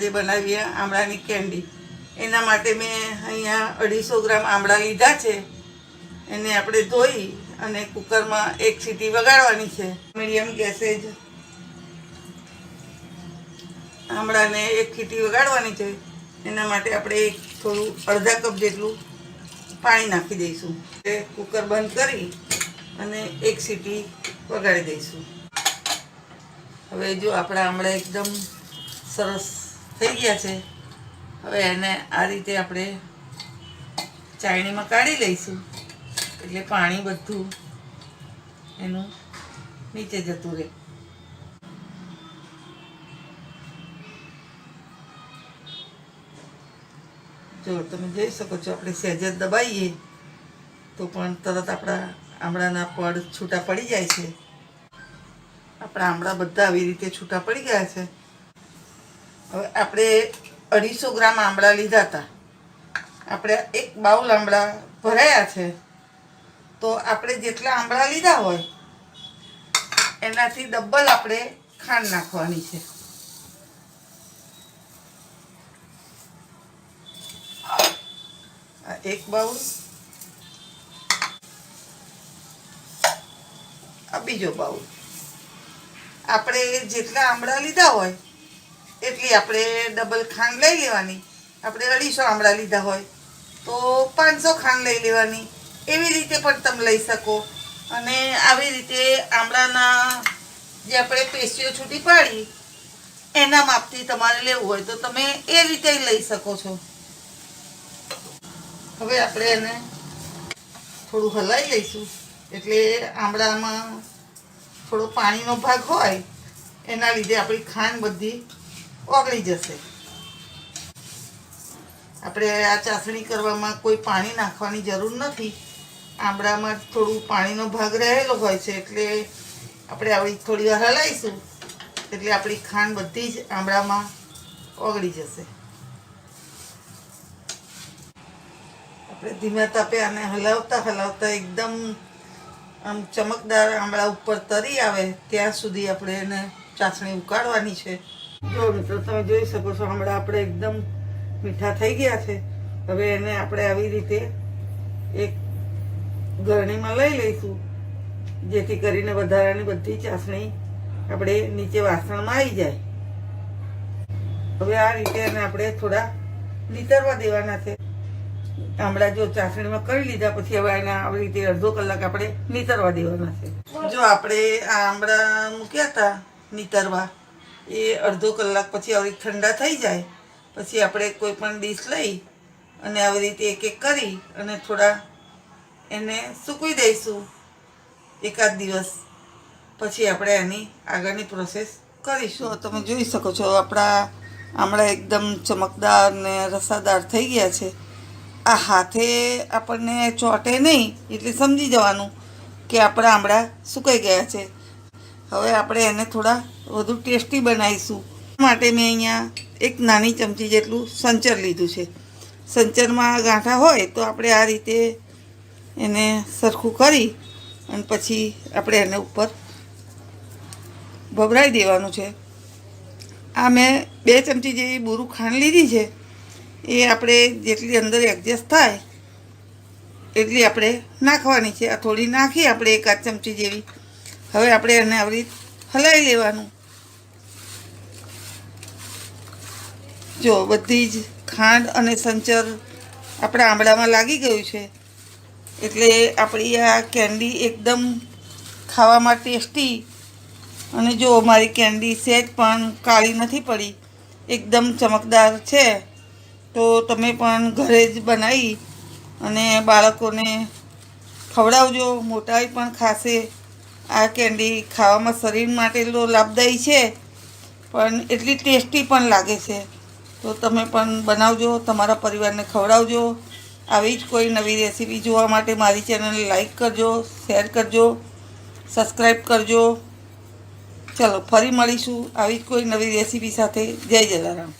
જે બનાવીએ આમળાની કેન્ડી. એના માટે મેં અહીંયા અઢીસો ગ્રામ આમળા લીધા છે. એને આપણે ધોઈ અને કુકરમાં એક સીટી વગાડવાની છે. મીડિયમ ગેસે જ આમળાને એક સીટી વગાડવાની છે. એના માટે આપણે થોડું અડધા કપ જેટલું પાણી નાખી દઈશું. એ કુકર બંધ કરી અને એક સીટી વગાડી દઈશું. હવે જો આપણા આમળા એકદમ સરસ થઈ ગયા છે. હવે એને આ રીતે આપણે ચાયણીમાં કાઢી લઈશું. એટલે પાણી બધું એનું નીચે જતું રહે. જો તમે જોઈ શકો છો, આપણે સહેજ દબાઈએ તો પણ તરત આપણા આમળાના પડ છૂટા પડી જાય છે. આપણા આમળા બધા આવી રીતે છૂટા પડી ગયા છે. હવે આપણે અઢીસો ગ્રામ આમળા લીધા હતા. આપણે એક બાઉલ આંબળા ભરાયા છે. તો આપણે જેટલા આમળા લીધા હોય, એનાથી ડબલ આપણે ખાંડ નાખવાની છે. એક બાઉલ, આ બીજો બાઉલ. આપણે જેટલા આમળા લીધા હોય એટલી આપણે ડબલ ખાંડ લઈ લેવાની. આપણે અઢીસો આમળા લીધા હોય તો પાંચસો ખાંડ લઈ લેવાની. એવી રીતે પણ તમે લઈ શકો. અને આવી રીતે આમળાના જે આપણે પેશીઓ છૂટી પાડી, એના માપથી તમારે લેવું હોય તો તમે એ રીતે લઈ શકો છો. હવે આપણે એને થોડું હલાવી લઈશું. એટલે આમળામાં થોડો પાણીનો ભાગ હોય, એના લીધે આપણી ખાંડ બધી ઓગળી જશે. આપણે આ ચાસણી કરવામાં કોઈ પાણી નાખવાની જરૂર નથી. આંબળામાં થોડું પાણીનો ભાગ રહેલો હોય છે એટલે આપણે આવી થોડી વાર હલાવીશું. એટલે આપણી ખાંડ બધી જ આમળામાં ઓગળી જશે. આપણે ધીમા તાપે આને હલાવતા હલાવતા એકદમ આમ ચમકદાર આમળા ઉપર તરી આવે, ત્યાં સુધી આપણે એને ચાસણી ઉકાળવાની છે. જો મિત્રો, તમે જોઈ શકો છો, હમણાં આપણે એકદમ મીઠા થઈ ગયા છે. હવે એને આપણે આવી રીતે એક ગરણીમાં લઈ લઈશું, જેથી કરીને વધારાની બધી ચાસણી આપણે નીચે વાસણમાં આવી જાય. હવે આ રીતે એને આપણે થોડા નીતરવા દેવાના છે. આમળા જો ચાસણીમાં કરી લીધા, પછી હવે એને આવી રીતે અડધો કલાક આપણે નીતરવા દેવાના છે. જો આપણે આ આમળા મૂક્યા હતા, નીતરવા એ અડધો કલાક પછી આવી ઠંડા થઈ જાય. પછી આપણે કોઈ પણ ડીશ લઈ અને આવી રીતે એક એક કરી અને થોડા એને સૂકવી દઈશું એકાદ દિવસ. પછી આપણે એની આગળની પ્રોસેસ કરીશું. તમે જોઈ શકો છો, આપણા આમળા એકદમ ચમકદાર ને રસાદાર થઈ ગયા છે. આ હાથે આપણને ચોટે નહીં, એટલે સમજી જવાનું કે આપણા આમળા સુકાઈ ગયા છે. હવે આપણે એને થોડા વધુ ટેસ્ટી બનાવીશું. માટે મેં અહીંયા એક નાની ચમચી જેટલું સંચર લીધું છે. સંચરમાં ગાંઠા હોય તો આપણે આ રીતે એને સરખું કરી અને પછી આપણે એને ઉપર ભભરાઈ દેવાનું છે. આ મેં બે ચમચી જેવી બુરું ખાંડ લીધી છે. એ આપણે જેટલી અંદર એડજસ્ટ થાય એટલી આપણે નાખવાની છે. આ થોડી નાખી આપણે એકાદ ચમચી જેવી હવે આપણે એને આવી હલાવી લેવાનું. જો, બધી જ ખાંડ અને સંચર આપણા આંબળામાં લાગી ગયું છે. એટલે આપણી આ કેન્ડી એકદમ ખાવામાં ટેસ્ટી અને જો મારી કેન્ડી સેજ પણ કાળી નથી પડી, એકદમ ચમકદાર છે, તો તમે પણ ઘરે જ બનાવી અને બાળકોને ખવડાવજો. મોટાઈ પણ ખાશે. આ કેન્ડી ખાવામાં શરીર માટે તો લાભદાયી છે, પણ એટલી ટેસ્ટી પણ લાગે છે. તો તમે પણ બનાવજો, તમારા પરિવારને ખવડાવજો. આવી જ કોઈ નવી રેસીપી જોવા માટે મારી ચેનલને લાઈક કરજો, શેર કરજો, સબસ્ક્રાઈબ કરજો. ચલો, ફરી મળીશું આવી જ કોઈ નવી રેસીપી સાથે. જય જલારામ.